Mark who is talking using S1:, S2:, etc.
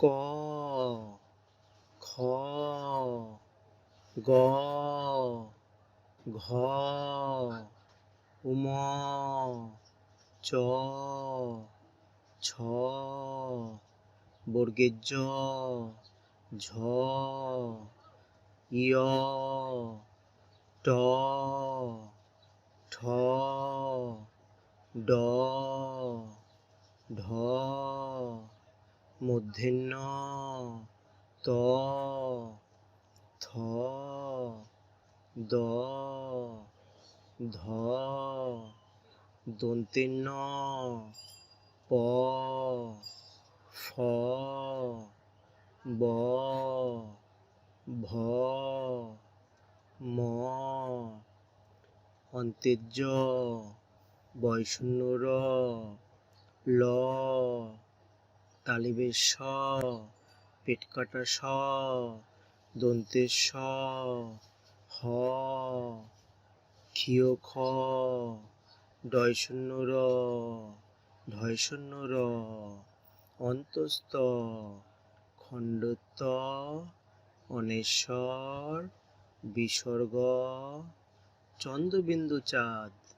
S1: ক খ গ ঘ উম চ ছ জ ঝ ইয় ট ঠ ড ঢ মূর্ধন্য ত, থ, দ, ধ দন্তেন্য প, ফ, ব, ভ, ম, অন্তেজ্য বয়শূন্য র ল তালিবের স, পেট কাটা স দন্তের স, হ, ক্ষীয় খ, ডয় শূন্য র ঢয় শূন্য র অন্তস্ত খণ্ডত্ব, অনেশ্বর, বিসর্গ, চন্দ্রবিন্দু চাঁদ।